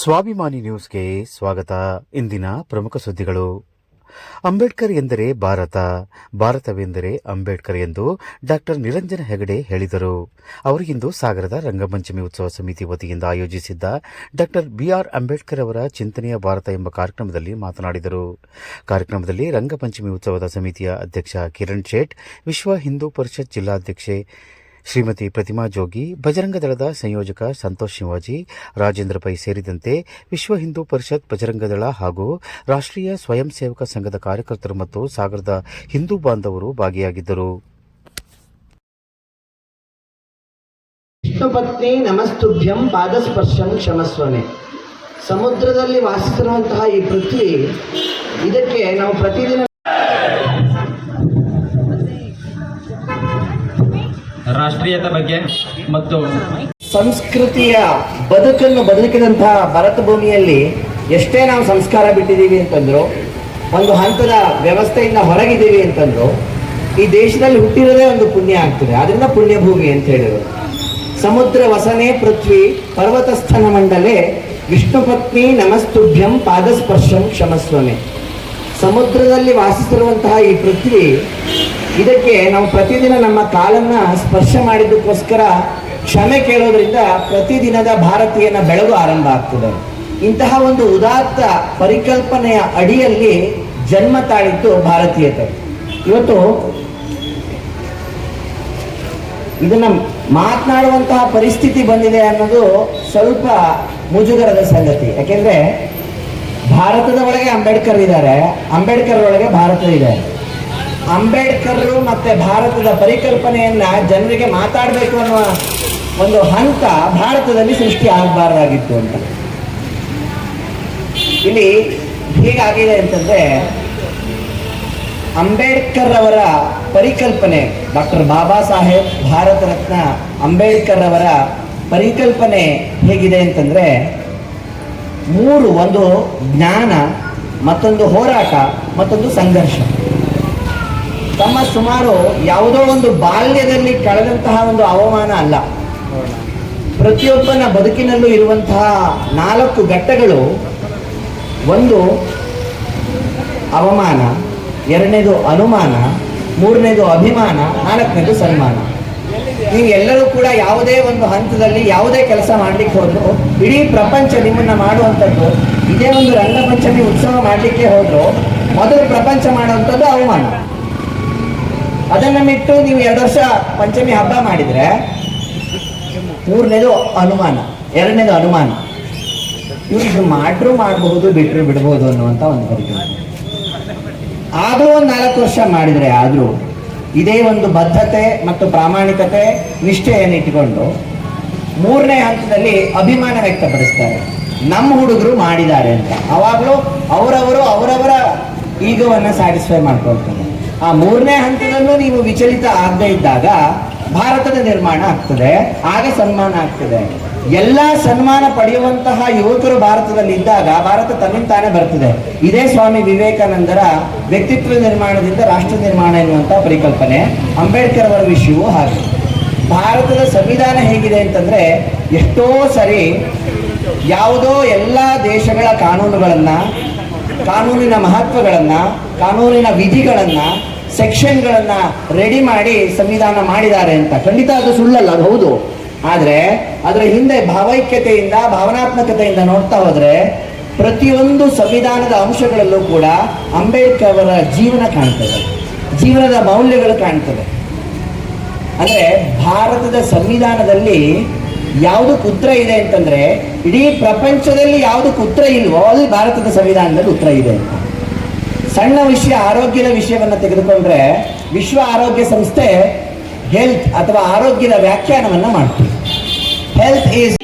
ಸ್ವಾಭಿಮಾನಿ ನ್ಯೂಸ್ಗೆ ಸ್ವಾಗತ. ಇಂದಿನ ಪ್ರಮುಖ ಸುದ್ದಿಗಳು. ಅಂಬೇಡ್ಕರ್ ಎಂದರೆ ಭಾರತ, ಭಾರತವೆಂದರೆ ಅಂಬೇಡ್ಕರ್ ಎಂದು ಡಾಕ್ಟರ್ ನಿರಂಜನ ಹೆಗಡೆ ಹೇಳಿದರು. ಅವರಿಗಿಂದು ಸಾಗರದ ರಂಗಪಂಚಮಿ ಉತ್ಸವ ಸಮಿತಿ ವತಿಯಿಂದ ಆಯೋಜಿಸಿದ್ದ ಡಾಕ್ಟರ್ ಬಿಆರ್ ಅಂಬೇಡ್ಕರ್ ಅವರ ಚಿಂತನೆಯ ಭಾರತ ಎಂಬ ಕಾರ್ಯಕ್ರಮದಲ್ಲಿ ಮಾತನಾಡಿದರು. ಕಾರ್ಯಕ್ರಮದಲ್ಲಿ ರಂಗಪಂಚಮಿ ಉತ್ಸವದ ಸಮಿತಿಯ ಅಧ್ಯಕ್ಷ ಕಿರಣ್ ಶೇಟ್, ವಿಶ್ವ ಹಿಂದೂ ಪರಿಷತ್ ಜಿಲ್ಲಾಧ್ಯಕ್ಷೆ ಶ್ರೀಮತಿ ಪ್ರತಿಮಾ ಜೋಗಿ ಬಜರಂಗ ದಳದ ಸಂಯೋಜಕ ಸಂತೋಷ್ ಶಿವಾಜಿ, ರಾಜೇಂದ್ರ ಪೈ ಸೇರಿದಂತೆ ವಿಶ್ವ ಹಿಂದೂ ಪರಿಷತ್ ಬಜರಂಗ ದಳ ಹಾಗೂ ರಾಷ್ಟ್ರೀಯ ಸ್ವಯಂ ಸೇವಕ ಸಂಘದ ಕಾರ್ಯಕರ್ತರು ಮತ್ತು ಸಾಗರದ ಹಿಂದೂ ಬಾಂಧವರು ಭಾಗಿಯಾಗಿದ್ದರು. ವಿಷ್ಣುಪತ್ನಿ ನಮಸ್ತುಭ್ಯಂ ಪಾದಸ್ಪರ್ಶಂ ಕ್ಷಮಸ್ವನೆ. ಸಮುದ್ರದಲ್ಲಿ ವಾಸಿಸಿರುವಂತಹ ಈ ಪೃಥ್ವಿ ಇದಕ್ಕೆ ನಾವು ಪ್ರತಿದಿನ ರಾಷ್ಟ್ರೀಯತೆ ಬಗ್ಗೆ ಮತ್ತು ಸಂಸ್ಕೃತಿಯ ಬದುಕನ್ನು ಬದುಕಿದಂತಹ ಭರತ ಭೂಮಿಯಲ್ಲಿ ಎಷ್ಟೇ ನಾವು ಸಂಸ್ಕಾರ ಬಿಟ್ಟಿದ್ದೀವಿ ಅಂತಂದ್ರು, ಒಂದು ಹಂತದ ವ್ಯವಸ್ಥೆಯಿಂದ ಹೊರಗಿದ್ದೀವಿ ಅಂತಂದ್ರು, ಈ ದೇಶದಲ್ಲಿ ಹುಟ್ಟಿರೋದೇ ಒಂದು ಪುಣ್ಯ ಆಗ್ತದೆ. ಅದರಿಂದ ಪುಣ್ಯ ಭೂಮಿ ಅಂತ ಹೇಳಿದರು ಸಮುದ್ರ ವಸನೆ ಪೃಥ್ವಿ ಪರ್ವತಸ್ಥನ ಮಂಡಲೆ ವಿಷ್ಣುಪತ್ನಿ ನಮಸ್ತುಭ್ಯಂ ಪಾದಸ್ಪರ್ಶಂ ಕ್ಷಮಸ್ವನೆ ಸಮುದ್ರದಲ್ಲಿ ವಾಸಿಸಿರುವಂತಹ ಈ ಪೃಥ್ವಿ ಇದಕ್ಕೆ ನಾವು ಪ್ರತಿದಿನ ನಮ್ಮ ಕಾಲನ್ನ ಸ್ಪರ್ಶ ಮಾಡಿದ್ದಕ್ಕೋಸ್ಕರ ಕ್ಷಮೆ ಕೇಳೋದ್ರಿಂದ ಪ್ರತಿದಿನದ ಭಾರತೀಯನ ಬೆಳಗು ಆರಂಭ ಆಗ್ತದೆ. ಇಂತಹ ಒಂದು ಉದಾತ್ತ ಪರಿಕಲ್ಪನೆಯ ಅಡಿಯಲ್ಲಿ ಜನ್ಮ ತಾಳಿತ್ತು ಭಾರತೀಯತೆ. ಇವತ್ತು ಇದನ್ನ ಮಾತನಾಡುವಂತಹ ಪರಿಸ್ಥಿತಿ ಬಂದಿದೆ ಅನ್ನೋದು ಸ್ವಲ್ಪ ಮುಜುಗರದ ಸಂಗತಿ. ಯಾಕೆಂದ್ರೆ ಭಾರತದ ಒಳಗೆ ಅಂಬೇಡ್ಕರ್ ಇದ್ದಾರೆ. ಅಂಬೇಡ್ಕರ್ ಒಳಗೆ ಭಾರತ ಇದೆ. ಅಂಬೇಡ್ಕರ್ ಮತ್ತೆ ಭಾರತದ ಪರಿಕಲ್ಪನೆಯನ್ನ ಜನರಿಗೆ ಮಾತಾಡಬೇಕು ಅನ್ನುವ ಒಂದು ಹಂತ ಭಾರತದಲ್ಲಿ ಸೃಷ್ಟಿ ಆಗಬಾರ್ದಾಗಿತ್ತು ಅಂತ. ಇಲ್ಲಿ ಹೀಗಾಗಿದೆ ಅಂತಂದ್ರೆ ಅಂಬೇಡ್ಕರ್ ಅವರ ಪರಿಕಲ್ಪನೆ ಡಾಕ್ಟರ್ ಬಾಬಾ ಸಾಹೇಬ್ ಭಾರತ ರತ್ನ ಅಂಬೇಡ್ಕರ್ ಅವರ ಪರಿಕಲ್ಪನೆ ಹೇಗಿದೆ ಅಂತಂದ್ರೆ ಮೂರು, ಒಂದು ಜ್ಞಾನ, ಮತ್ತೊಂದು ಹೋರಾಟ, ಮತ್ತೊಂದು ಸಂಘರ್ಷ. ತಮ್ಮ ಸುಮಾರು ಯಾವುದೋ ಒಂದು ಬಾಲ್ಯದಲ್ಲಿ ಕಳೆದಂತಹ ಒಂದು ಅವಮಾನ ಅಲ್ಲ. ಪ್ರತಿಯೊಬ್ಬನ ಬದುಕಿನಲ್ಲೂ ಇರುವಂತಹ ನಾಲ್ಕು ಘಟ್ಟಗಳು, ಒಂದು ಅವಮಾನ, ಎರಡನೇದು ಅನುಮಾನ, ಮೂರನೇದು ಅಭಿಮಾನ, ನಾಲ್ಕನೇದು ಸನ್ಮಾನ. ನೀವು ಎಲ್ಲರೂ ಕೂಡ ಯಾವುದೇ ಒಂದು ಹಂತದಲ್ಲಿ ಯಾವುದೇ ಕೆಲಸ ಮಾಡ್ಲಿಕ್ಕೆ ಹೋದ್ರು, ಇಡೀ ಪ್ರಪಂಚ ನಿಮ್ಮನ್ನ ಮಾಡುವಂಥದ್ದು, ಇದೇ ಒಂದು ರಂಗಪಂಚಮಿ ಉತ್ಸವ ಮಾಡಲಿಕ್ಕೆ ಹೋದ್ರು, ಮೊದಲು ಪ್ರಪಂಚ ಮಾಡುವಂಥದ್ದು ಅವಮಾನ. ಅದನ್ನ ಬಿಟ್ಟು ನೀವು ಎರಡು ವರ್ಷ ಪಂಚಮಿ ಹಬ್ಬ ಮಾಡಿದ್ರೆ ಮೂರನೇದು ಅನುಮಾನ, ಎರಡನೇದು ಅನುಮಾನ. ಇವ್ರು ಮಾಡ್ರು ಮಾಡಬಹುದು, ಬಿಟ್ರು ಬಿಡಬಹುದು ಅನ್ನುವಂತ ಒಂದು ಪರಿಕಲ್ಪನೆ. ಆದರೂ ಒಂದು ನಾಲ್ಕು ವರ್ಷ ಮಾಡಿದ್ರೆ ಆದರೂ ಇದೇ ಒಂದು ಬದ್ಧತೆ ಮತ್ತು ಪ್ರಾಮಾಣಿಕತೆ ನಿಷ್ಠೆಯನ್ನು ಇಟ್ಟುಕೊಂಡು ಮೂರನೇ ಹಂತದಲ್ಲಿ ಅಭಿಮಾನ ವ್ಯಕ್ತಪಡಿಸ್ತಾರೆ. ನಮ್ಮ ಹುಡುಗರು ಮಾಡಿದ್ದಾರೆ ಅಂತ. ಅವಾಗಲೂ ಅವರವರು ಅವರವರ ಈಗವನ್ನು ಸ್ಯಾಟಿಸ್ಫೈ ಮಾಡ್ಕೊಳ್ತಾರೆ. ಆ ಮೂರನೇ ಹಂತದಲ್ಲೂ ನೀವು ವಿಚಲಿತ ಆಗದೆ ಇದ್ದಾಗ ಭಾರತದ ನಿರ್ಮಾಣ ಆಗ್ತದೆ, ಆಗ ಸನ್ಮಾನ ಆಗ್ತದೆ. ಎಲ್ಲ ಸನ್ಮಾನ ಪಡೆಯುವಂತಹ ಯುವಕರು ಭಾರತದಲ್ಲಿ ಇದ್ದಾಗ ಭಾರತ ತನ್ನಿಂದ ತಾನೇ ಬರ್ತದೆ. ಇದೇ ಸ್ವಾಮಿ ವಿವೇಕಾನಂದರ ವ್ಯಕ್ತಿತ್ವ ನಿರ್ಮಾಣದಿಂದ ರಾಷ್ಟ್ರ ನಿರ್ಮಾಣ ಎನ್ನುವಂತಹ ಪರಿಕಲ್ಪನೆ ಅಂಬೇಡ್ಕರ್ ಅವರ ವಿಷಯವೂ ಹಾಗೆ. ಭಾರತದ ಸಂವಿಧಾನ ಹೇಗಿದೆ ಅಂತಂದ್ರೆ ಎಷ್ಟೋ ಸರಿ ಯಾವುದೋ ಎಲ್ಲ ದೇಶಗಳ ಕಾನೂನುಗಳನ್ನ ಕಾನೂನಿನ ಮಹತ್ವಗಳನ್ನು, ಕಾನೂನಿನ ವಿಧಿಗಳನ್ನು, ಸೆಕ್ಷನ್ಗಳನ್ನು ರೆಡಿ ಮಾಡಿ ಸಂವಿಧಾನ ಮಾಡಿದ್ದಾರೆ ಅಂತ. ಖಂಡಿತ ಅದು ಸುಳ್ಳಲ್ಲ, ಅದು ಹೌದು. ಆದರೆ, ಅದರ ಹಿಂದೆ ಭಾವೈಕ್ಯತೆಯಿಂದ, ಭಾವನಾತ್ಮಕತೆಯಿಂದ ನೋಡ್ತಾ ಹೋದ್ರೆ, ಪ್ರತಿಯೊಂದು ಸಂವಿಧಾನದ ಅಂಶಗಳಲ್ಲೂ ಕೂಡ ಅಂಬೇಡ್ಕರ್ ಅವರ ಜೀವನ ಕಾಣ್ತದೆ. ಜೀವನದ ಮೌಲ್ಯಗಳು ಕಾಣ್ತದೆ. ಅಂದ್ರೆ, ಭಾರತದ ಸಂವಿಧಾನದಲ್ಲಿ ಯಾವುದಕ್ಕೆ ಉತ್ತರ ಇದೆ ಅಂತಂದ್ರೆ, ಇಡೀ ಪ್ರಪಂಚದಲ್ಲಿ ಯಾವುದಕ್ಕೆ ಉತ್ತರ ಇಲ್ವೋ ಅದು ಭಾರತದ ಸಂವಿಧಾನದಲ್ಲಿ ಉತ್ತರ ಇದೆ ಅಂತ. ಸಣ್ಣ ವಿಷಯ, ಆರೋಗ್ಯದ ವಿಷಯವನ್ನ ತೆಗೆದುಕೊಂಡ್ರೆ ವಿಶ್ವ ಆರೋಗ್ಯ ಸಂಸ್ಥೆ ಹೆಲ್ತ್ ಅಥವಾ ಆರೋಗ್ಯದ ವ್ಯಾಖ್ಯಾನವನ್ನ ಮಾಡ್ತೀವಿ ಹೆಲ್ತ್ ಈಸ್